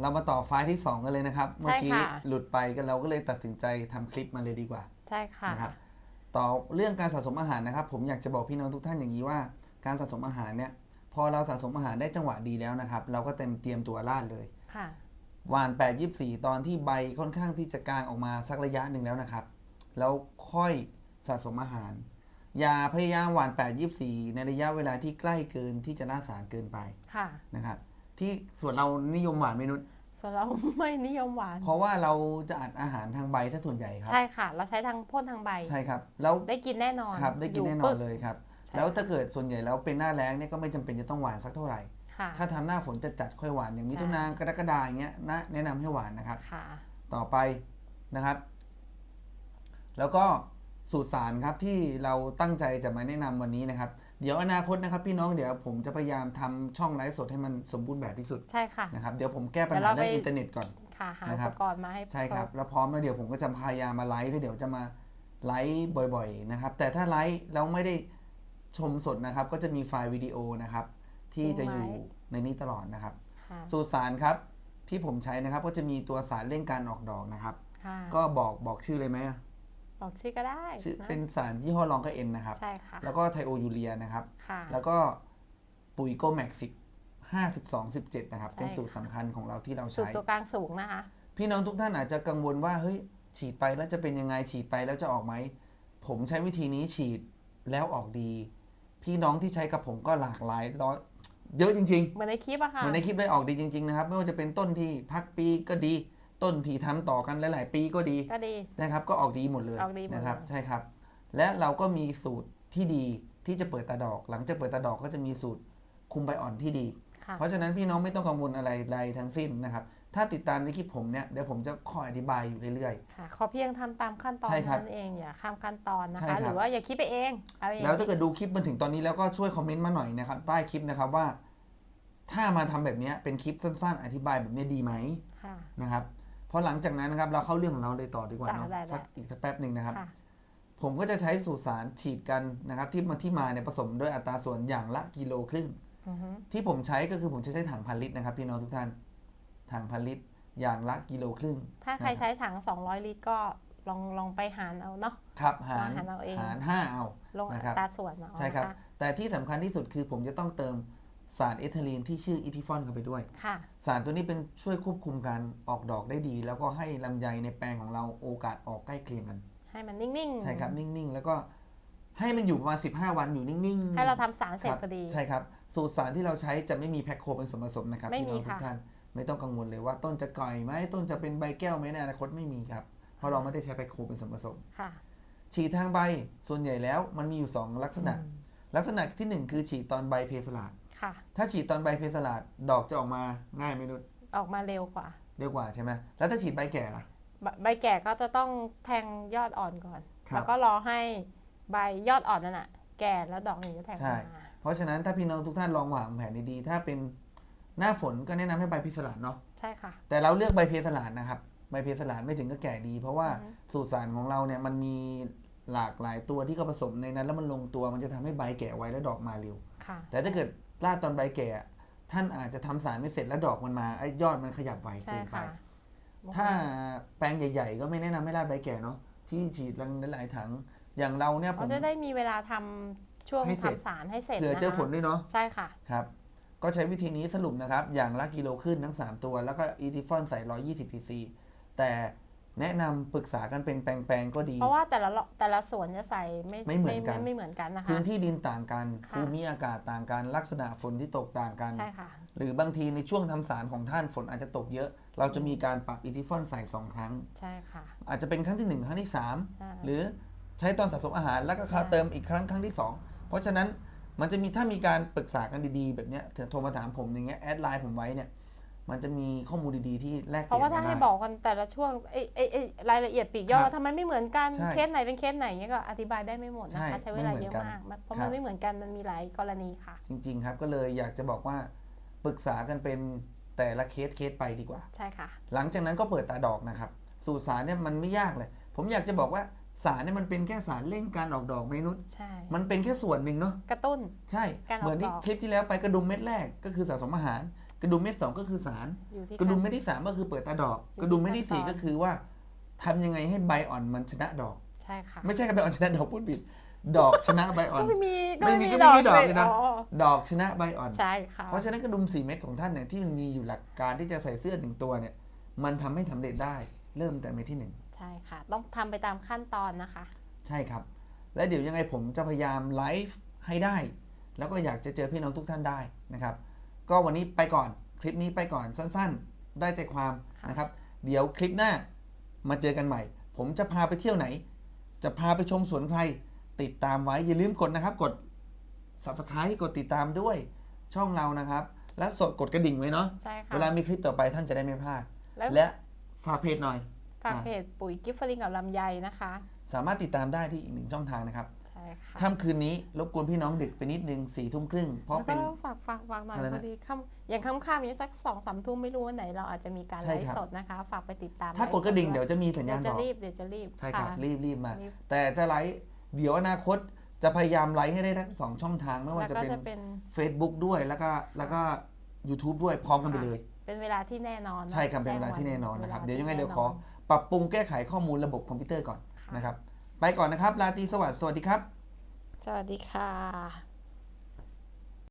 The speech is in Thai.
เรามาต่อไฟล์ที่ 2 กันเลยนะครับ เมื่อกี้ค่ะหลุดไปกันเราก็เลยตัดสินใจทำคลิปมาเลยดีกว่า ใช่ค่ะนะครับต่อเรื่องการสะสมอาหารนะครับ ผมอยากจะบอกพี่น้องทุกท่านอย่างนี้ว่า การสะสมอาหารเนี่ย พอเราสะสมอาหารได้จังหวะดีแล้วนะครับ เราก็เต็มเตรียมตัวล่าดเลยค่ะหวาน8 24 ตอนที่ใบค่อนข้างที่จะกลางออกมาสักระยะหนึ่งแล้วนะครับ แล้วค่อยสะสมอาหาร อย่าพยายามหวาน8 24 ในระยะเวลาที่ใกล้เกินที่จะล่าสารเกินไปค่ะนะครับ ที่ส่วนเรานิยมหวานเมนุษย์ส่วนเราไม่นิยมหวาน เพราะว่าเราจะอัดอาหารทางใบถ้าส่วนใหญ่ครับ ใช่ค่ะ เราใช้ทางพ่นทางใบ ใช่ครับ แล้วได้กินแน่นอนครับ ได้กินยู่แน่นอปึ๊นกเลยครับใช่แล้วค่ะถ้าเกิดส่วนใหญ่แล้วเป็นหน้าแล้งเนี่ยก็ไม่จำเป็นจะต้องหวานสักเท่าไหร่ค่ะถ้าทำหน้าฝนจะจัดค่อยหวานอย่างมิถุนากรกฎาอย่างเงี้ยนะแนะนำให้หวานนะครับค่ะต่อไปนะครับ แล้วก็สูตรสารครับที่เราตั้งใจจะมาแนะนำวันนี้นะครับ เดี๋ยวอนาคตนะครับพี่น้องเดี๋ยวผมจะพยายามทำช่องไลฟ์สดให้มันสมบูรณ์แบบที่สุดใช่ค่ะนะครับเดี๋ยวผมแก้ปัญเดี๋ยวหาเราเรื่องไปอินเทอร์เน็ตก่อนค่ะหานะอุครัปบกรณ์มาให้ใช่ครับครแล้วพร้อมแล้วเดี๋ยวผมก็จะพยายามมาไลฟ์แล้วเดี๋ยวจะมาไลฟ์บ่อยๆนะครับแต่ถ้าไลฟ์แล้วไม่ได้ชมสดนะครับ ก็จะมีไฟล์วิดีโอนะครับ ที่จะอยู่ในนี้ตลอดนะครับค่ะสูตรสารครับที่ผมใช้นะครับ ก็จะมีตัวสารเร่งการออกดอกนะครับค่ะก็บอกบอกชื่อเลยไหมอะ บอกชื่อก็ได้ชื่อนะเป็นสารยี่ห้อลองก็เอ็นนะครับ ใช่ค่ะ แล้วก็ไทโอยูเรียนะครับ ค่ะ แล้วก็ปุ๋ยโกแม็กสิบห้าสิบสองสิบเจ็ดนะครับ ใช่เป็นสูตรค่ะ สำคัญของเราที่เราสูตรใช้ ตัวกลางสูงนะคะ พี่น้องทุกท่านอาจจะกังวลว่าเฮ้ยฉีดไปแล้วจะเป็นยังไงฉีดไปแล้วจะออกไหม ผมใช้วิธีนี้ฉีดแล้วออกดี พี่น้องที่ใช้กับผมก็หลากหลายร้อยเยอะจริง ๆ เหมือนในคลิปอะค่ะ เหมือนในคลิปได้ออกดีจริง ๆ นะครับ ไม่ว่าจะเป็นต้นที่พักปีก็ดี ต้นที่ทำต่อกันหลาย ๆ ปีก็ดีก็ดีนะครับก็ออกดีหมดเลยออกดีหมดนะครับเลยใช่ครับ และเราก็มีสูตรที่ดีที่จะเปิดตาดอก หลังจากเปิดตาดอกก็จะมีสูตรคุมใบอ่อนที่ดีค่ะเพราะฉะนั้นพี่น้องไม่ต้องกังวลอะไรใดทั้งสิ้นนะครับถ้าติดตามในคลิปผมเนี่ยเดี๋ยวผมจะคอยอธิบายอยู่เรื่อยค่ะขอเพียงทำตามขั้นตอนใช่ครับนั่นเองอย่าข้ามขั้นตอนนะใช่คะครับหรือว่าอย่าคิดไปเองอะไรอๆย่างแล้วนี้ถ้าเกิดดูคลิปมาถึงตอนนี้แล้วก็ช่วยคอมเมนต์มาหน่อยนะครับใต้คลิปนะครับว่า ถ้ามาทำแบบเนี้ยเป็นคลิปสั้น ๆ อธิบายแบบนี้ดีไหมค่ะนะครับ พอหลังจากนั้นนะครับเราเข้าเรื่องของเราเลยต่อดีกว่าจ้ะเนาะได้ สักได้อีกสักแป๊บหนึ่งนะครับ ค่ะ ผมก็จะใช้สูตรสารฉีดกันนะครับ ที่มาที่มาเนี่ยผสมด้วยอัตราส่วนอย่างละกิโลครึ่ง อือฮึที่ผมใช้ก็คือผมจะใช้ถังพันลิตรนะครับ พี่น้องทุกท่านถังพันลิตรอย่างละกิโลครึ่งถ้าใครใช้ถัง 200 ลิตรก็ลองลองไปหารเอาเนาะ ครับหารหารเอาเอง หารห้าเอา ลงนะครับอัตราส่วนเอาใช่ครับ นะะแต่ที่สำคัญที่สุดคือผมจะต้องเติม สารเอทิลีนที่ชื่ออีทิฟอนเข้าไปด้วย ค่ะ สารตัวนี้เป็นช่วยควบคุมการออกดอกได้ดี แล้วก็ให้ลำไยในแปลงของเราโอกาสออกใกล้เคียงกัน ให้มันนิ่งๆ ใช่ครับ นิ่งๆ แล้วก็ให้มันอยู่ประมาณ15 วันอยู่นิ่งๆ ให้เราทำสารเสร็จครับพอดี ใช่ครับ สูตรสารที่เราใช้จะไม่มีแพคโคเป็นส่วนผสมนะครับไม่พี่มีน้องทุกค่ะท่านไม่ต้องกังวลเลยว่าต้นจะก่อยไหมต้นจะเป็นใบแก้วไหมในอนาคตไม่มีครับ เพราะเราไม่ได้ใช้แพคโคเป็นส่วนผสมค่ะฉีดทางใบส่วนใหญ่แล้วมันมีอยู่ 2 ลักษณะอืมลักษณะทีหนึ่1 คือฉีดตอนใบเพสลาด ค่ะ ถ้าฉีดตอนใบเพสลาดดอกจะออกมาง่ายไหมนุษย์ออกมาเร็วกว่า เร็วกว่าใช่ไหมแล้วถ้าฉีดใบแก่ล่ะ ใบใบแก่ก็จะต้องแทงยอดอ่อนก่อน ครับ แล้วก็รอให้ใบยอดอ่อนนั่นน่ะ แก่แล้วดอกหนึ่งจะแทงใช่มา เพราะฉะนั้นถ้าพี่น้องทุกท่านลองวางแผนดีๆถ้าเป็นหน้าฝนก็แนะนำให้ใบเพสลาดเนาะ ใช่ค่ะ แต่เราเลือกใบเพสลาดนะครับ ใบเพสลาดไม่ถึงก็แก่ดี เพราะว่าอือฮึ สูตรสารของเราเนี่ยมันมีหลากหลายตัวที่เขาผสมในนั้น แล้วมันลงตัวมันจะทำให้ใบแก่ไวและดอกมาเร็ว ค่ะ แต่ถ้าเกิด ลาดตอนใบแก่ ท่านอาจจะทำสารไม่เสร็จแล้วดอกมันมาไอ้ยอดมันขยับไวใช่เกินไปค่ะถ้าแปลงใหญ่ ๆ ก็ไม่แนะนำให้ลาดใบแก่เนาะที่ฉีดหลายๆถังอย่างเราเนี่ยผเรามจะได้มีเวลาทำช่วงให้เสร็จทำสารให้เสร็จเผื่อนะคะเจอฝนด้วยเนาะใช่ค่ะครับก็ใช้วิธีนี้สรุปนะครับ อย่างละกิโลขึ้นทั้ง 3 ตัว แล้วก็อีทิฟอนใส่ 120 cc แต่ แนะนำปรึกษากันเป็นแปลงๆก็ดี เพราะว่าแต่ละละแต่ละสวนจะใส่ไม่ไม่เหมือนกัน ไม่เหมือนกันนะคะ พื้นที่ดินต่างกันค่ะ ภูมิอากาศต่างกันลักษณะฝนที่ตกต่างกัน ใช่ค่ะ หรือบางทีในช่วงทำสารของท่านฝนอาจจะตกเยอะ เราจะมีการปรับอีทิฟอนใส่2ครั้ง ใช่ค่ะ อาจจะเป็นครั้งที่1ครั้งที่ใช่3หรือใช้ตอนสะสมอาหารแล้วก็ใช่คาเติมอีกครั้งครั้งที่2เพราะฉะนั้นมันจะมีถ้ามีการปรึกษากันดีๆ แบบเนี้ยเถอะโทรมาถามผมอย่างเงี้ยแอดไลน์ผมไว้เนี่ย มันจะมีข้อมูลดีๆที่แลกเปเพราะลี่ยว่านถ้ากันให้ได้ บอกกันแต่ละช่วงไอ้ไอ้ไอ้รายละเอียดปลีกย่อยครับว่าทำไมไม่เหมือนกันใช่เคสไหนเป็นเคสไหนเงี้ยก็อธิบายได้ไม่หมดนะคะใช่ใช้เวลาไม่เหมืเยอนอะกันมากมันเพราะครัมับนไม่เหมือนกันมันมีหลายกรณีค่ะ จริง ๆ ครับ ก็เลยอยากจะบอกว่าปรึกษากันเป็นแต่ละเคสเคสไปดีกว่า ใช่ค่ะ หลังจากนั้นก็เปิดตาดอกนะครับ สูตรสารเนี่ยมันไม่ยากเลย ผมอยากจะบอกว่าสารเนี่ยมันเป็นแค่สารเร่งการออกดอกเมนุษย์ใช่ มันเป็นแค่ส่วนหนึ่งเนาะ กระตุ้น ใช่ การออกเหมือนที่ดอก คลิปที่แล้วไปกระดุมเม็ดแรกก็คือสะสมอาหาร กระดุมเม็ดสองก็คือสาร อยู่ที่กระดุมขั้นเม็ดที่สามก็คือเปิดตาดอกอยู่ที่กระดุมเม็ดที่สี่ขั้นตอนก็คือว่าทำยังไงให้ใบอ่อนมันชนะดอก ใช่ค่ะ ไม่ใช่ใบอ่อนชนะดอกพูดผิด ดอกชนะใบอ่อน ก็ไม่มีไม่มีก็ก็ไม่มีดอกสิเลยนะอ๋อดอกชนะใบอ่อน ใช่ค่ะ เพราะฉะนั้นกระดุมสี่เม็ดของท่านเนี่ยที่มันมีอยู่หลักการที่จะใส่เสื้อหนึ่งตัวเนี่ย มันทำให้สำเร็จได้ เริ่มแต่เม็ดที่หนึ่งใช่ค่ะ ต้องทำไปตามขั้นตอนนะคะ ใช่ครับ และเดี๋ยวยังไงผมจะพยายามไลฟ์ให้ได้ แล้วก็อยากจะเจอพี่น้องทุกท่านได้นะครับ ก็วันนี้ไปก่อนคลิปนี้ไปก่อนสั้นๆ ได้ใจความค่ะนะครับ เดี๋ยวคลิปหน้ามาเจอกันใหม่ ผมจะพาไปเที่ยวไหน จะพาไปชมสวนใคร ติดตามไว้อย่าลืมกดนะครับ กด subscribe กดติดตามด้วยช่องเรานะครับ และสดกดกระดิ่งไว้เนาะใช่ค่ะ เวลามีคลิปต่อไปท่านจะได้ไม่พลาด แล้วและฝากเพจหน่อย ฝากเพจปุ๋ยกิฟฟลิงกับลำไยนะคะ สามารถติดตามได้ที่อีกหนึ่งช่องทางนะครับใช่ค่ะค่ำคืนนี้รบกวนพี่น้องดึกไปนิดนึงสี่ทุ่มครึ่งเพราะแล้วเป็ก็น ฝากฝากฝากหน่อยอะไรนะพอดีค่ำอย่างค่ำๆอย่างนี้สักสองสามทุ่มไม่รู้วันไหนเราอาจจะมีการใช่ไลครัฟ์บสดนะคะ ฝากไปติดตามถ้ากดกระดิ่งเดี๋ยวจะมีสัญเดี๋ญายวณจะบอกรีบเดี๋ยวจะรีบใช่ครับะ รีบรีบมา รีบ แต่จะไลฟ์เดี๋ยวอนาคตจะพยายามไลฟ์ให้ได้ทั้งสองช่องทางไม่แล้วว่าจะก็เป็น จะเป็น Facebook ด้วยแล้วก็แล้วก็ YouTube ด้วยพร้อมกันไปเลย เป็นเวลาที่แน่นอนใช่ครับเป็นเวลาที่แน่นอนนะครับ เดี๋ยวยังไงเดี๋ยวขอ ปรับปรุงแก้ไขข้อมูลระบบคอมพิวเตอร์ก่อนค่ะ นะครับ ไปก่อนนะครับ ราตรีสวัสดิ์สวัสดีครับ สวัสดีค่ะ